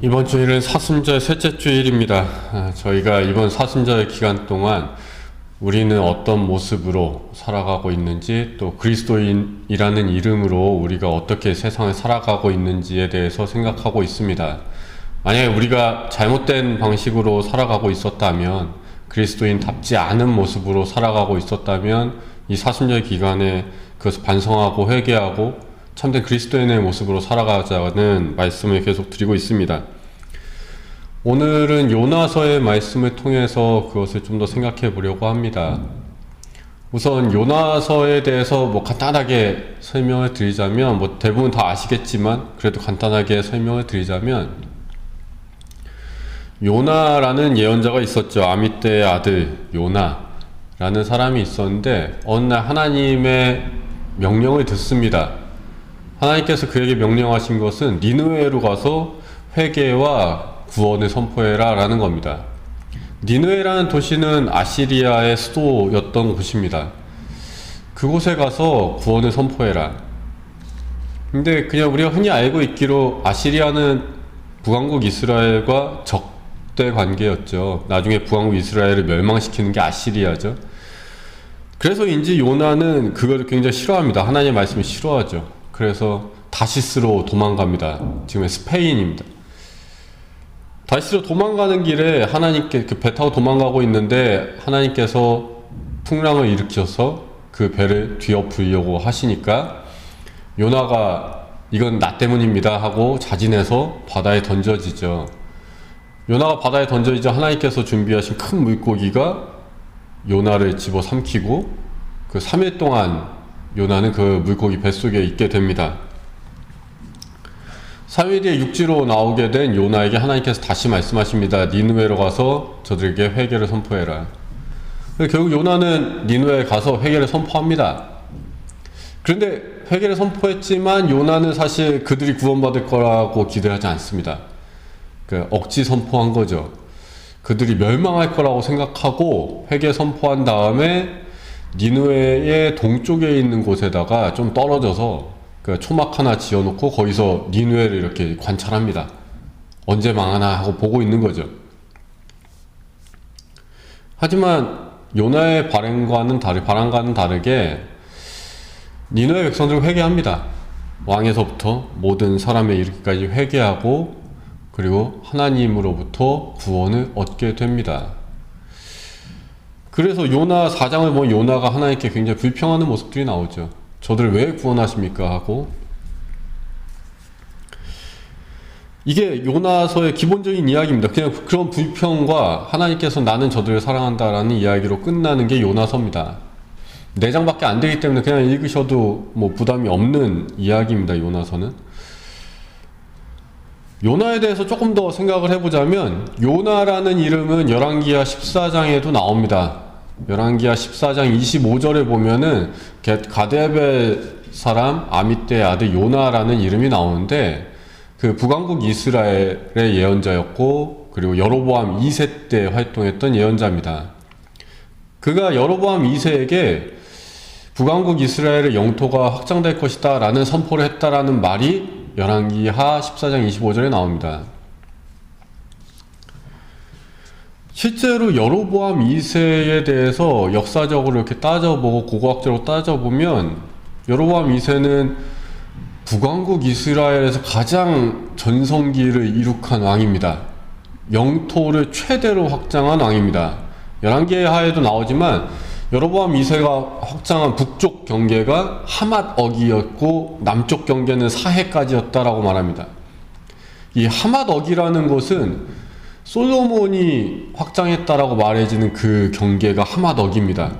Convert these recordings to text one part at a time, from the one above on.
이번 주일은 사순절 셋째 주일입니다. 아, 저희가 이번 사순절 기간 동안 우리는 어떤 모습으로 살아가고 있는지 또 그리스도인이라는 이름으로 우리가 어떻게 세상을 살아가고 있는지에 대해서 생각하고 있습니다. 만약에 우리가 잘못된 방식으로 살아가고 있었다면 그리스도인답지 않은 모습으로 살아가고 있었다면 이 사순절 기간에 그것을 반성하고 회개하고 참된 그리스도인의 모습으로 살아가자는 말씀을 계속 드리고 있습니다. 오늘은 요나서의 말씀을 통해서 그것을 좀 더 생각해 보려고 합니다. 우선 요나서에 대해서 뭐 간단하게 설명을 드리자면 뭐 대부분 다 아시겠지만 그래도 간단하게 설명을 드리자면 요나라는 예언자가 있었죠. 아미떼의 아들 요나라는 사람이 있었는데 어느 날 하나님의 명령을 듣습니다. 하나님께서 그에게 명령하신 것은 니느웨로 가서 회개와 구원을 선포해라 라는 겁니다. 니느웨라는 도시는 아시리아의 수도였던 곳입니다. 그곳에 가서 구원을 선포해라. 근데 그냥 우리가 흔히 알고 있기로 아시리아는 북왕국 이스라엘과 적대 관계였죠. 나중에 북왕국 이스라엘을 멸망시키는 게 아시리아죠. 그래서인지 요나는 그걸 굉장히 싫어합니다. 하나님의 말씀을 싫어하죠. 그래서 다시스로 도망갑니다. 지금 스페인입니다. 다시스로 도망가는 길에 하나님께 그 배 타고 도망가고 있는데 하나님께서 풍랑을 일으켜서 그 배를 뒤엎으려고 하시니까 요나가 이건 나 때문입니다 하고 자진해서 바다에 던져지죠. 요나가 바다에 던져지자 하나님께서 준비하신 큰 물고기가 요나를 집어 삼키고 그 3일 동안 요나는 그 물고기 뱃속에 있게 됩니다. 3일 뒤에 육지로 나오게 된 요나에게 하나님께서 다시 말씀하십니다. 니누웨로 가서 저들에게 회개를 선포해라. 결국 요나는 니누웨에 가서 회개를 선포합니다. 그런데 회개를 선포했지만 요나는 사실 그들이 구원받을 거라고 기대하지 않습니다. 그 억지 선포한 거죠. 그들이 멸망할 거라고 생각하고 회개 선포한 다음에 니누에의 동쪽에 있는 곳에다가 좀 떨어져서 그 초막 하나 지어놓고 거기서 니누에를 이렇게 관찰합니다. 언제 망하나 하고 보고 있는 거죠. 하지만 요나의 발행과는 다르 바람과는 다르게 니누의 백성들은 회개합니다. 왕에서부터 모든 사람에 이르기까지 회개하고 그리고 하나님으로부터 구원을 얻게 됩니다. 그래서 요나 사장을 보면 요나가 하나님께 굉장히 불평하는 모습들이 나오죠. 저들 왜 구원하십니까? 하고 이게 요나서의 기본적인 이야기입니다. 그냥 그런 불평과 하나님께서 나는 저들을 사랑한다라는 이야기로 끝나는 게 요나서입니다. 네 장밖에 안 되기 때문에 그냥 읽으셔도 뭐 부담이 없는 이야기입니다. 요나서는. 요나에 대해서 조금 더 생각을 해보자면 요나라는 이름은 열왕기하 14장에도 나옵니다. 열왕기하 14장 25절에 보면은 가데벨 사람 아미떼의 아들 요나라는 이름이 나오는데 그 북왕국 이스라엘의 예언자였고 그리고 여로보암 2세 때 활동했던 예언자입니다. 그가 여로보암 2세에게 북왕국 이스라엘의 영토가 확장될 것이다 라는 선포를 했다라는 말이 열왕기하 14장 25절에 나옵니다. 실제로 여로보암 2세에 대해서 역사적으로 이렇게 따져보고 고고학적으로 따져보면 여로보암 2세는 북왕국 이스라엘에서 가장 전성기를 이룩한 왕입니다. 영토를 최대로 확장한 왕입니다. 11개의 하에도 나오지만 여로보암 2세가 확장한 북쪽 경계가 하맛 억이었고 남쪽 경계는 사해까지였다라고 말합니다. 이 하맛 억이라는 것은 솔로몬이 확장했다라고 말해지는 그 경계가 하마덕입니다.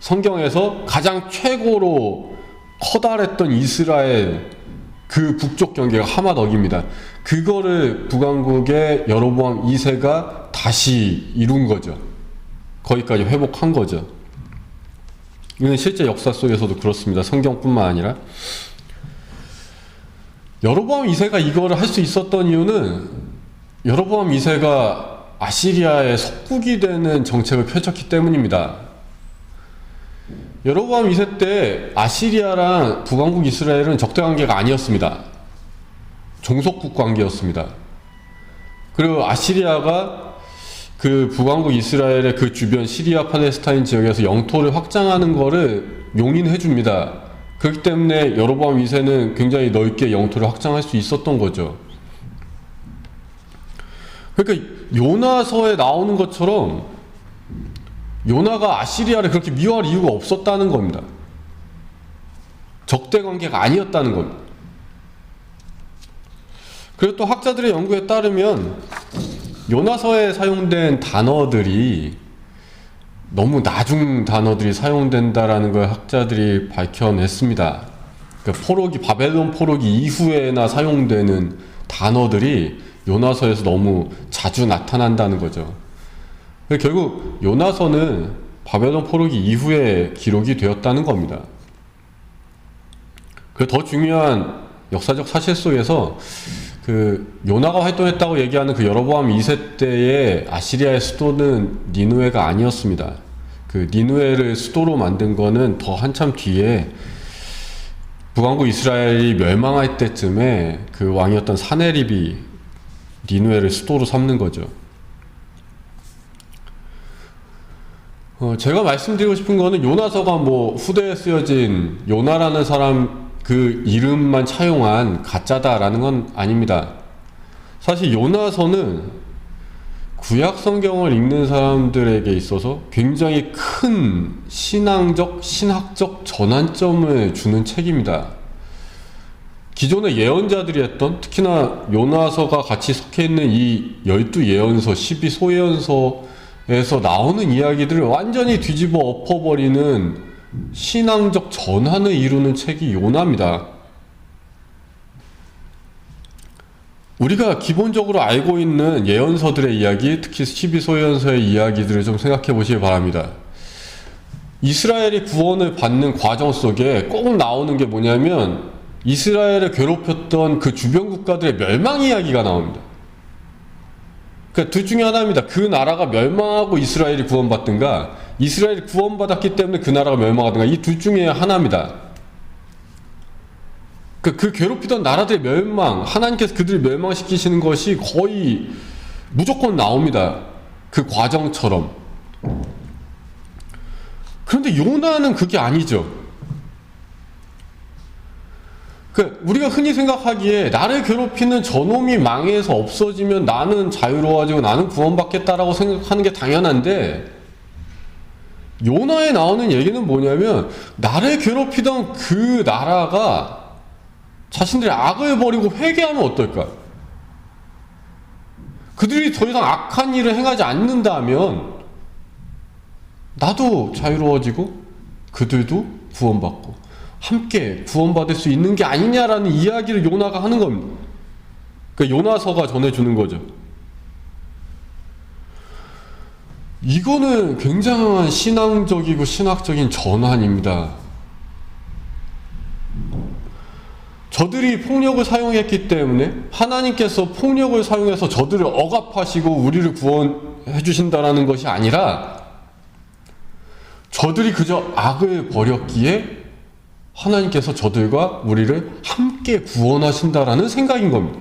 성경에서 가장 최고로 커다랬던 이스라엘 그 북쪽 경계가 하마덕입니다. 그거를 북왕국의 여로보암 2세가 다시 이룬 거죠. 거기까지 회복한 거죠. 이건 실제 역사 속에서도 그렇습니다. 성경뿐만 아니라. 여로보암 2세가 이거를 할 수 있었던 이유는 여로보암 2세가 아시리아의 속국이 되는 정책을 펼쳤기 때문입니다. 여로보암 2세 때 아시리아랑 북왕국 이스라엘은 적대 관계가 아니었습니다. 종속국 관계였습니다. 그리고 아시리아가 그 북왕국 이스라엘의 그 주변 시리아 팔레스타인 지역에서 영토를 확장하는 거를 용인해 줍니다. 그렇기 때문에 여로보암 2세는 굉장히 넓게 영토를 확장할 수 있었던 거죠. 그러니까 요나서에 나오는 것처럼 요나가 아시리아를 그렇게 미워할 이유가 없었다는 겁니다. 적대 관계가 아니었다는 겁니다. 그리고 또 학자들의 연구에 따르면 요나서에 사용된 단어들이 너무 나중 단어들이 사용된다라는 걸 학자들이 밝혀냈습니다. 그러니까 포로기 바벨론 포로기 이후에나 사용되는 단어들이 요나서에서 너무 자주 나타난다는 거죠. 결국 요나서는 바벨론 포로기 이후에 기록이 되었다는 겁니다. 그 더 중요한 역사적 사실 속에서 그 요나가 활동했다고 얘기하는 그 여로보암 2세 때의 아시리아의 수도는 니누에가 아니었습니다. 그 니누에를 수도로 만든 거는 더 한참 뒤에 북왕국 이스라엘이 멸망할 때쯤에 그 왕이었던 사네립이 니누에를 수도로 삼는 거죠. 어, 제가 말씀드리고 싶은 거는 요나서가 뭐 후대에 쓰여진 요나라는 사람 그 이름만 차용한 가짜다라는 건 아닙니다. 사실 요나서는 구약 성경을 읽는 사람들에게 있어서 굉장히 큰 신앙적, 신학적 전환점을 주는 책입니다. 기존의 예언자들이 했던 특히나 요나서가 같이 속해 있는 이 열두 예언서, 12 소예언서에서 나오는 이야기들을 완전히 뒤집어 엎어버리는 신앙적 전환을 이루는 책이 요나입니다. 우리가 기본적으로 알고 있는 예언서들의 이야기, 특히 12소예언서의 이야기들을 좀 생각해 보시기 바랍니다. 이스라엘이 구원을 받는 과정 속에 꼭 나오는 게 뭐냐면 이스라엘을 괴롭혔던 그 주변 국가들의 멸망 이야기가 나옵니다. 그러니까 둘 중에 하나입니다. 그 나라가 멸망하고 이스라엘이 구원받든가 이스라엘이 구원받았기 때문에 그 나라가 멸망하든가 이 둘 중에 하나입니다. 그, 그 괴롭히던 나라들의 멸망, 하나님께서 그들을 멸망시키시는 것이 거의 무조건 나옵니다. 그 과정처럼. 그런데 요나는 그게 아니죠. 그 우리가 흔히 생각하기에 나를 괴롭히는 저놈이 망해서 없어지면 나는 자유로워지고 나는 구원받겠다라고 생각하는 게 당연한데 요나에 나오는 얘기는 뭐냐면 나를 괴롭히던 그 나라가 자신들의 악을 버리고 회개하면 어떨까? 그들이 더 이상 악한 일을 행하지 않는다면 나도 자유로워지고 그들도 구원받고 함께 구원받을 수 있는 게 아니냐라는 이야기를 요나가 하는 겁니다. 그 요나서가 전해주는 거죠. 이거는 굉장한 신앙적이고 신학적인 전환입니다. 저들이 폭력을 사용했기 때문에 하나님께서 폭력을 사용해서 저들을 억압하시고 우리를 구원해 주신다라는 것이 아니라 저들이 그저 악을 버렸기에 하나님께서 저들과 우리를 함께 구원하신다라는 생각인 겁니다.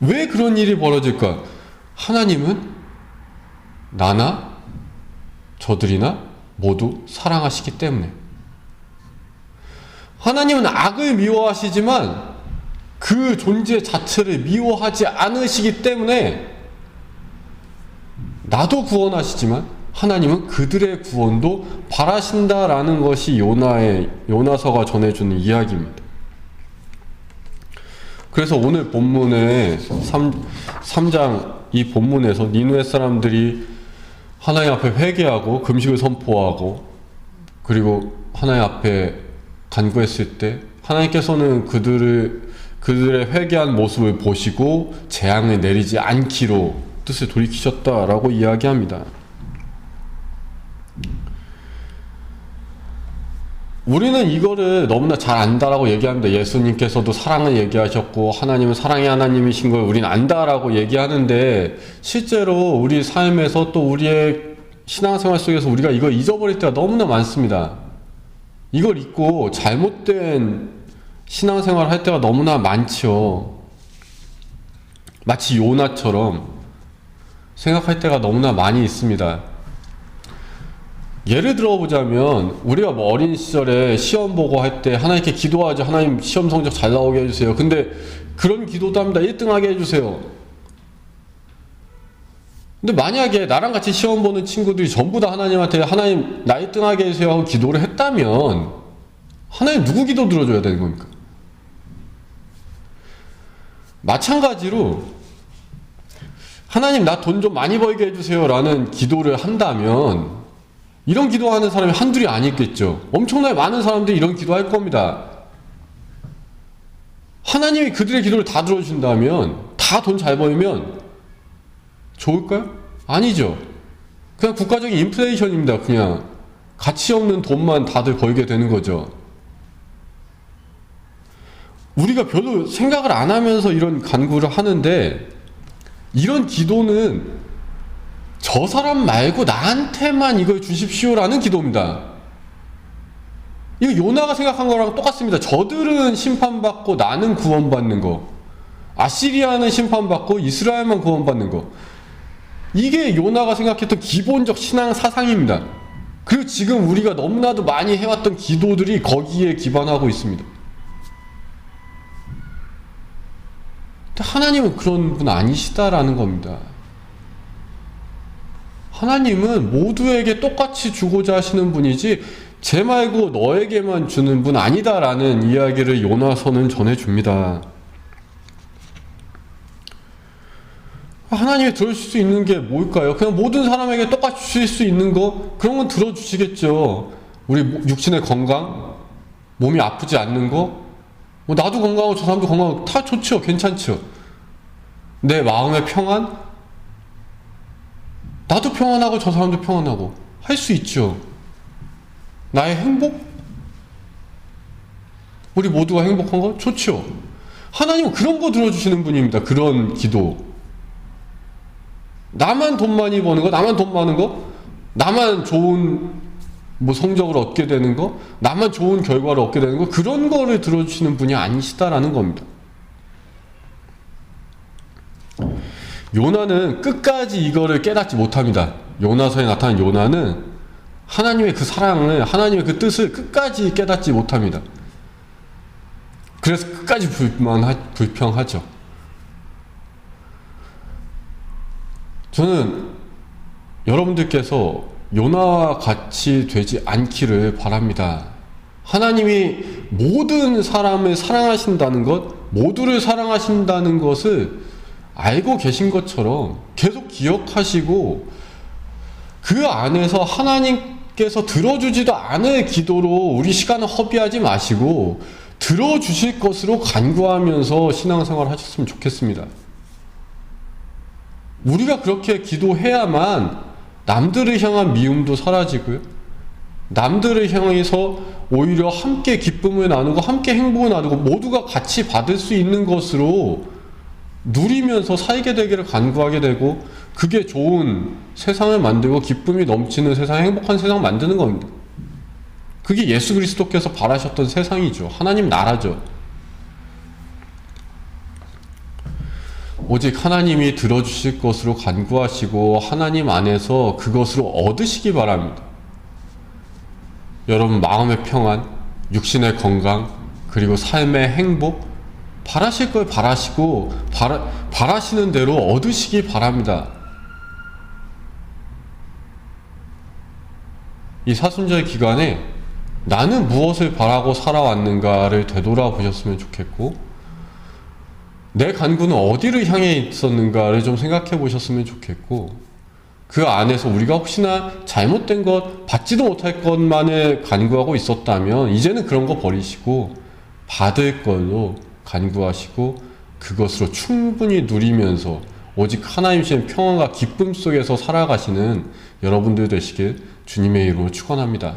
왜 그런 일이 벌어질까? 하나님은 나나 저들이나 모두 사랑하시기 때문에. 하나님은 악을 미워하시지만 그 존재 자체를 미워하지 않으시기 때문에 나도 구원하시지만 하나님은 그들의 구원도 바라신다라는 것이 요나의 요나서가 전해주는 이야기입니다. 그래서 오늘 본문의 3, 3장 이 본문에서 니누의 사람들이 하나님 앞에 회개하고 금식을 선포하고 그리고 하나님 앞에 간구했을 때 하나님께서는 그들을 그들의 회개한 모습을 보시고 재앙을 내리지 않기로 뜻을 돌이키셨다라고 이야기합니다. 우리는 이거를 너무나 잘 안다라고 얘기합니다. 예수님께서도 사랑을 얘기하셨고 하나님은 사랑의 하나님이신 걸 우리는 안다라고 얘기하는데 실제로 우리 삶에서 또 우리의 신앙생활 속에서 우리가 이걸 잊어버릴 때가 너무나 많습니다. 이걸 잊고 잘못된 신앙생활 할 때가 너무나 많죠. 마치 요나처럼 생각할 때가 너무나 많이 있습니다. 예를 들어 보자면 우리가 뭐 어린 시절에 시험 보고 할 때 하나님께 기도하죠. 하나님 시험 성적 잘 나오게 해주세요. 근데 그런 기도도 합니다. 1등하게 해주세요. 근데 만약에 나랑 같이 시험 보는 친구들이 전부 다 하나님한테 하나님 나 1등하게 해주세요 하고 기도를 했다면 하나님 누구 기도 들어줘야 되는 겁니까? 마찬가지로 하나님 나 돈 좀 많이 벌게 해주세요 라는 기도를 한다면 이런 기도하는 사람이 한둘이 아니겠죠. 엄청나게 많은 사람들이 이런 기도할 겁니다. 하나님이 그들의 기도를 다 들어주신다면 다 돈 잘 벌면 좋을까요? 아니죠. 그냥 국가적인 인플레이션입니다. 그냥 가치 없는 돈만 다들 벌게 되는 거죠. 우리가 별로 생각을 안 하면서 이런 간구를 하는데 이런 기도는 저 사람 말고 나한테만 이걸 주십시오라는 기도입니다. 이거 요나가 생각한 거랑 똑같습니다. 저들은 심판받고 나는 구원받는 거. 아시리아는 심판받고 이스라엘만 구원받는 거. 이게 요나가 생각했던 기본적 신앙 사상입니다. 그리고 지금 우리가 너무나도 많이 해왔던 기도들이 거기에 기반하고 있습니다. 하나님은 그런 분 아니시다라는 겁니다. 하나님은 모두에게 똑같이 주고자 하시는 분이지 제 말고 너에게만 주는 분 아니다라는 이야기를 요나서는 전해줍니다. 하나님이 들어주실 수 있는 게 뭘까요? 그냥 모든 사람에게 똑같이 주실 수 있는 거? 그런 건 들어주시겠죠. 우리 육신의 건강, 몸이 아프지 않는 거, 뭐 나도 건강하고 저 사람도 건강하고 다 좋죠. 괜찮죠. 내 마음의 평안, 나도 평안하고 저 사람도 평안하고 할 수 있죠. 나의 행복? 우리 모두가 행복한 거 좋죠. 하나님은 그런 거 들어주시는 분입니다. 그런 기도. 나만 돈 많이 버는 거, 나만 돈 많은 거, 나만 좋은 뭐 성적을 얻게 되는 거, 나만 좋은 결과를 얻게 되는 거, 그런 거를 들어주시는 분이 아니시다라는 겁니다. 요나는 끝까지 이거를 깨닫지 못합니다. 요나서에 나타난 요나는 하나님의 그 사랑을, 하나님의 그 뜻을 끝까지 깨닫지 못합니다. 그래서 끝까지 불만하, 불평하죠. 저는 여러분들께서 요나와 같이 되지 않기를 바랍니다. 하나님이 모든 사람을 사랑하신다는 것, 모두를 사랑하신다는 것을 알고 계신 것처럼 계속 기억하시고 그 안에서 하나님께서 들어주지도 않을 기도로 우리 시간을 허비하지 마시고 들어주실 것으로 간구하면서 신앙생활 하셨으면 좋겠습니다. 우리가 그렇게 기도해야만 남들을 향한 미움도 사라지고요. 남들을 향해서 오히려 함께 기쁨을 나누고 함께 행복을 나누고 모두가 같이 받을 수 있는 것으로 누리면서 살게 되기를 간구하게 되고 그게 좋은 세상을 만들고 기쁨이 넘치는 세상, 행복한 세상 만드는 겁니다. 그게 예수 그리스도께서 바라셨던 세상이죠. 하나님 나라죠. 오직 하나님이 들어주실 것으로 간구하시고 하나님 안에서 그것으로 얻으시기 바랍니다. 여러분 마음의 평안, 육신의 건강, 그리고 삶의 행복 바라실 걸 바라시고 바라, 바라시는 대로 얻으시기 바랍니다. 이 사순절 기간에 나는 무엇을 바라고 살아왔는가를 되돌아보셨으면 좋겠고 내 간구는 어디를 향해 있었는가를 좀 생각해 보셨으면 좋겠고 그 안에서 우리가 혹시나 잘못된 것 받지도 못할 것만을 간구하고 있었다면 이제는 그런 거 버리시고 받을 걸로 간구하시고 그것으로 충분히 누리면서 오직 하나님 신 평안과 기쁨 속에서 살아가시는 여러분들 되시길 주님의 이름으로 축원합니다.